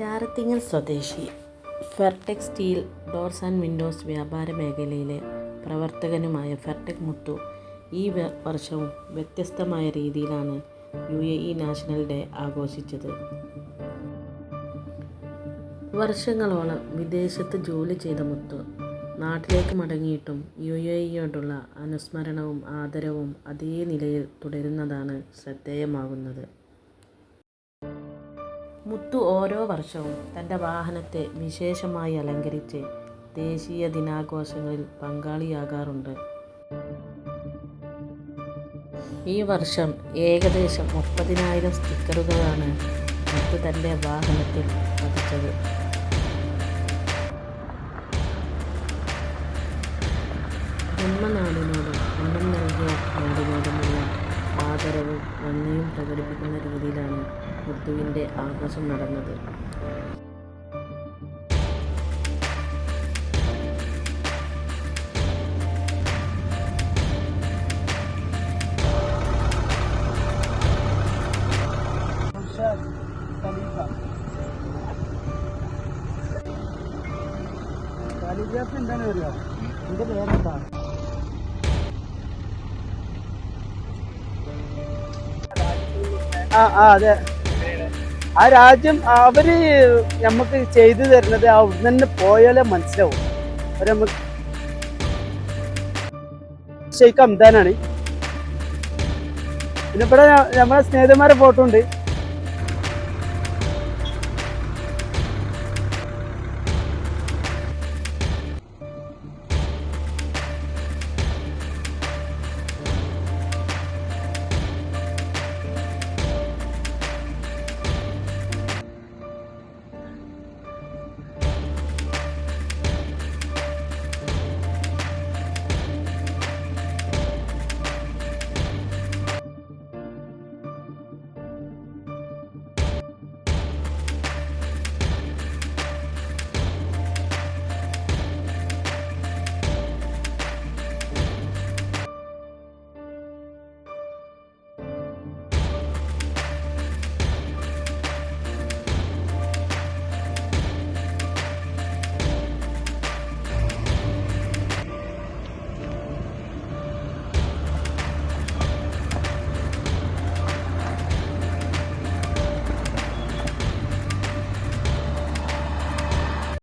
ചാരത്തിങ്ങൽ സ്വദേശി Fertech steel doors and windows വ്യാപാര മേഖലയിലെ പ്രവർത്തകനുമായ ഫെർടെക് മുത്തു ഈ വർഷവും വ്യത്യസ്തമായ രീതിയിലാണ് U A E national day ആഘോഷിച്ചത്. വർഷങ്ങളോളം വിദേശത്ത് ജോലി ചെയ്ത മുത്തു നാട്ടിലേക്ക് മടങ്ങിയിട്ടും യു എ ഇയോടുള്ള അനുസ്മരണവും ആദരവും അതേ നിലയിൽ തുടരുന്നതാണ് ശ്രദ്ധേയമാകുന്നത്. മുത്തു ഓരോ വർഷവും തന്റെ വാഹനത്തെ വിശേഷമായി അലങ്കരിച്ച് ദേശീയ ദിനാഘോഷങ്ങളിൽ പങ്കാളിയാകാറുണ്ട്. ഈ വർഷം ഏകദേശം മുപ്പതിനായിരം സ്റ്റിക്കറുകളാണ് മുത്തു തന്റെ വാഹനത്തിൽ പതിച്ചത്. ജന്മനാടിനോടും മുത്തുവിന്റെ ആഘോഷം നടന്നത്. ആ ആ അതെ. ആ രാജ്യം അവർ നമുക്ക് ചെയ്തു തരുന്നത് അവിടെ തന്നെ പോയാലേ മനസ്സിലാവും. നമുക്ക് ഷെയ്ഖ് അംദാനാണ് പിന്നെ ഇവിടെ നമ്മളെ സ്നേഹിതന്മാരെ ഫോട്ടോ ഉണ്ട്.